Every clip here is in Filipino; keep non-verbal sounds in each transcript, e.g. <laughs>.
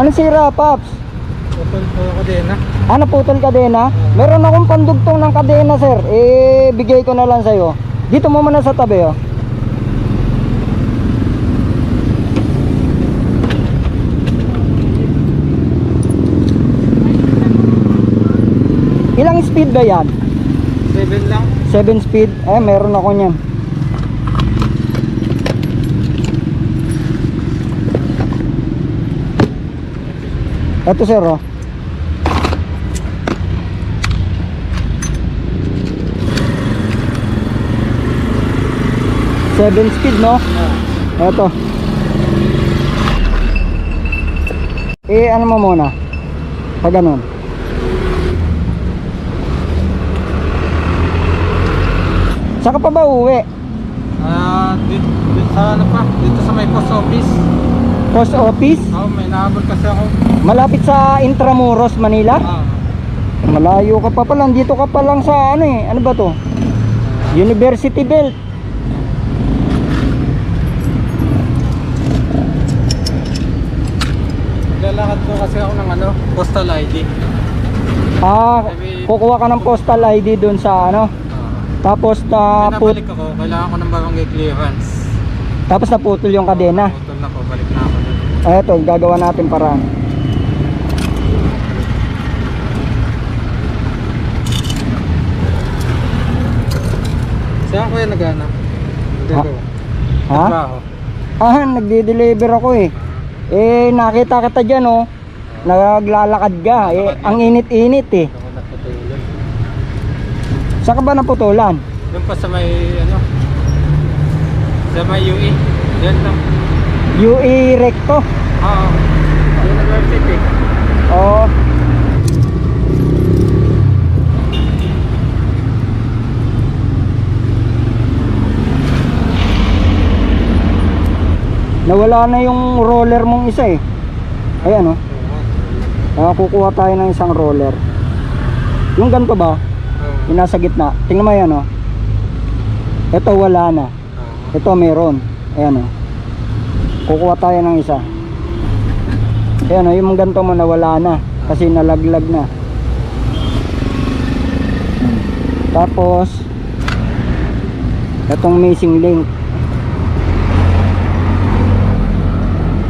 Anong sira, Paps? Putol po ha. Ano putol kadena? Meron akong pandugtong ng kadena, sir. Eh, bigay ko na lang sa'yo. Dito mo muna sa tabi, oh. Ilang speed ba yan? 7 lang. 7 speed? Eh, meron ako niyan. Ito sir, oh. Seven speed, no? Ito. Eh, ano mo muna? Pag ganun. Saan ka pa ba uwi? Ah, dito, dito sa ano pa? Dito sa may post office. Post office? Oh, may nahabol kasi ako. Malapit sa Intramuros, Manila? Ah, Malayo ka pa pala. Dito ka pa lang sa ano eh. Ano ba to? University Belt. lalakad ko kasi ako ng ano, postal ID. Ah, kukuha ka ng postal ID dun sa ano. Ah, Tapos na put, pinabalik ako, kailangan ko ng barangay clearance. tapos naputol yung kadena. Putol na ko, balik na ako. Ay, ito, gagawa natin paraan. Saan nagana? Ha? Dito. Ha? Trabaho. Ah, nagde-deliver ako eh. Eh, nakita kita dyan oh. Naglalakad ka. Eh, ang init-init eh. Saan ka ba naputulan? Doon pa sa may ano? Sa may UE. Yan lang. UE Recto. Oo. University. Oo. Nawala na yung roller mong isa eh. Ayan oh. Ah, kukuha tayo ng isang roller. Yung ganito ba? Yung nasa gitna. Tingnan mo yan oh. Ito wala na. Ito meron. Ayan o. Kukuha tayo ng isa. Ayan o, yung ganito mo nawala na. Kasi nalaglag na. Tapos, itong missing link.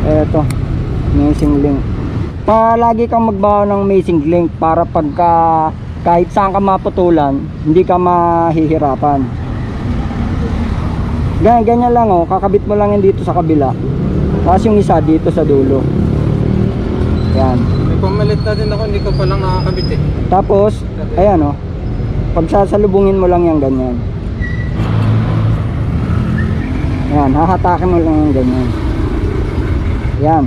Eto, missing link. Palagi kang magbawa ng missing link para pagka kahit saan ka maputulan, hindi ka mahihirapan. Ganyan, ganyan lang oh, kakabit mo lang yan dito sa kabila. Tapos yung isa dito sa dulo. Yan. May pumalit na din ako, hindi ko pa lang nakakabit eh. Tapos, ayan oh. Pagsasalubungin mo lang yan ganyan. Yan, hahatakin mo lang yan ganyan. Yan.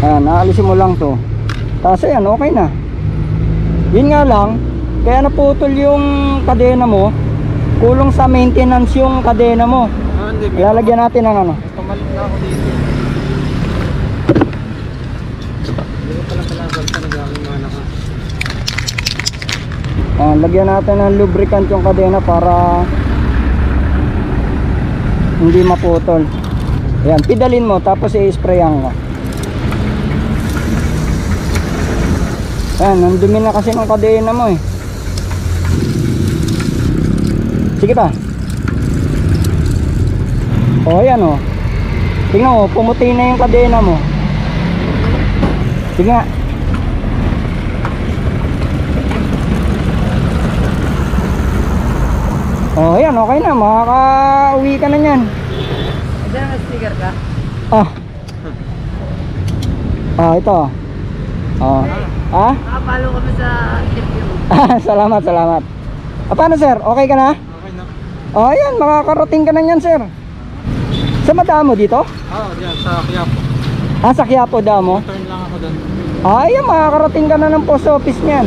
Ayan, naalisin mo lang to. Tapos ayan, okay na. Yun nga lang, kaya naputol yung kadena mo, kulong sa maintenance yung kadena mo. Ah, hindi. Ilalagyan natin ng ano. na ako dito. Hindi ko pala pala sa nagamit mga naka. Ayan, lagyan natin ng lubricant yung kadena para hindi maputol. Ayan, pidalin mo tapos i-sprayan mo. Ayan, nandumi na kasi ng kadena mo eh. Sige pa. O, ayan o. Tingnan mo, pumuti na yung kadena mo. Sige nga. Oh, ayan, okay na. Makaka-uwi ka na niyan. Diyan ang sticker ka? Ah. Ah, ito. Oh. Ah? Nakapalo kami sa interview. <laughs> salamat, salamat. Ah, paano, sir? Okay ka na? Na. Oh, ayan, makakarating ka na niyan, sir. Sa Madamo dito? Ah, diyan sa Quiapo. Ah, sa Quiapo Damo? Turn lang ako doon. Ah, ayan, makakarating ka na ng post office niyan.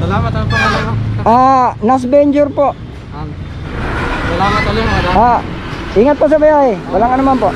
Salamat ang pangalan. Ah, Nas Venture po. Um, Salamat ulit, madam. Ah, ingat po sa biyahe. Walang ano man po.